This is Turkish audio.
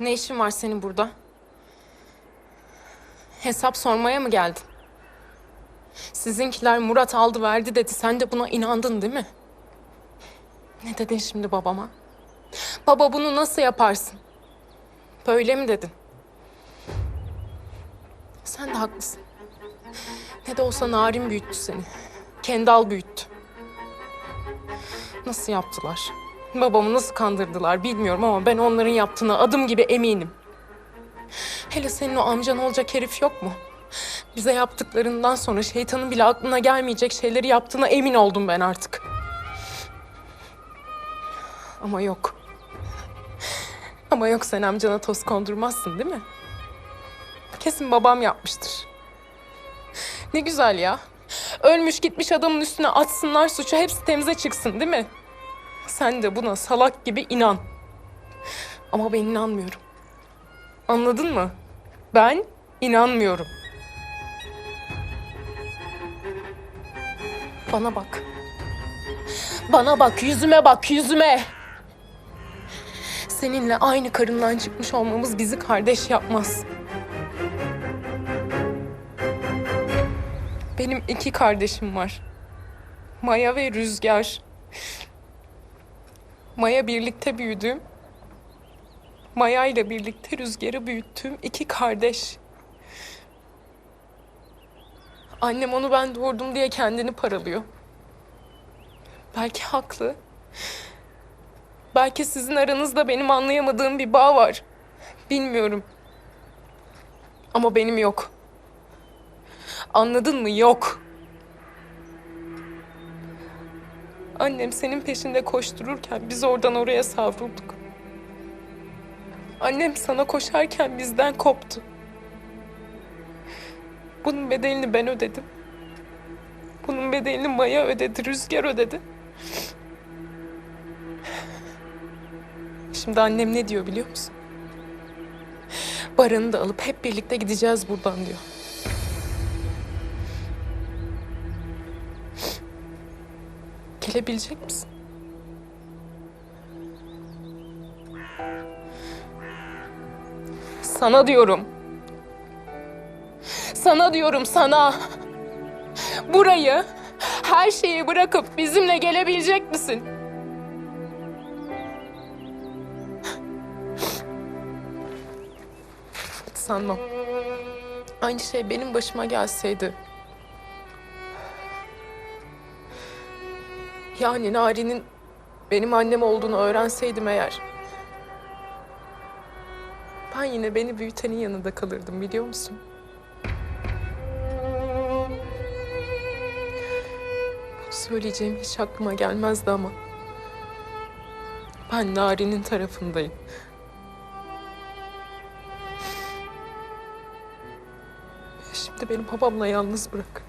Ne işin var senin burada? Hesap sormaya mı geldin? Sizinkiler Murat aldı verdi dedi. Sen de buna inandın değil mi? Ne dedin şimdi babama? Baba bunu nasıl yaparsın? Böyle mi dedin? Sen de haklısın. Ne de olsa Narin büyüttü seni. Kendal büyüttü. Nasıl yaptılar? Babamı nasıl kandırdılar bilmiyorum ama ben onların yaptığına adım gibi eminim. Hele senin o amcan olacak herif yok mu? Bize yaptıklarından sonra şeytanın bile aklına gelmeyecek şeyleri yaptığına emin oldum ben artık. Ama yok. Ama yok sen amcana toz kondurmazsın değil mi? Kesin babam yapmıştır. Ne güzel ya. Ölmüş gitmiş adamın üstüne atsınlar suçu hepsi temize çıksın değil mi? Sen de buna salak gibi inan. Ama ben inanmıyorum. Anladın mı? Ben inanmıyorum. Bana bak. Bana bak, yüzüme bak, yüzüme. Seninle aynı karından çıkmış olmamız bizi kardeş yapmaz. Benim iki kardeşim var. Maya ve Rüzgar. Maya birlikte büyüdüğüm, Maya ile birlikte Rüzgar'ı büyüttüğüm iki kardeş. Annem onu ben doğurdum diye kendini paralıyor. Belki haklı. Belki sizin aranızda benim anlayamadığım bir bağ var. Bilmiyorum. Ama benim yok. Anladın mı? Yok. Annem senin peşinde koştururken biz oradan oraya savrulduk. Annem sana koşarken bizden koptu. Bunun bedelini ben ödedim. Bunun bedelini Maya ödedi, Rüzgar ödedi. Şimdi annem ne diyor biliyor musun? Baran'ı da alıp hep birlikte gideceğiz buradan diyor. Gelebilecek misin? Sana diyorum. Sana diyorum sana. Burayı, her şeyi bırakıp bizimle gelebilecek misin? Hiç sanmam. Aynı şey benim başıma gelseydi. Yani Nari'nin benim annem olduğunu öğrenseydim eğer. Ben yine beni büyütenin yanında kalırdım biliyor musun? Bunu söyleyeceğim hiç aklıma gelmezdi ama. Ben Nari'nin tarafındayım. Şimdi beni babamla yalnız bırak.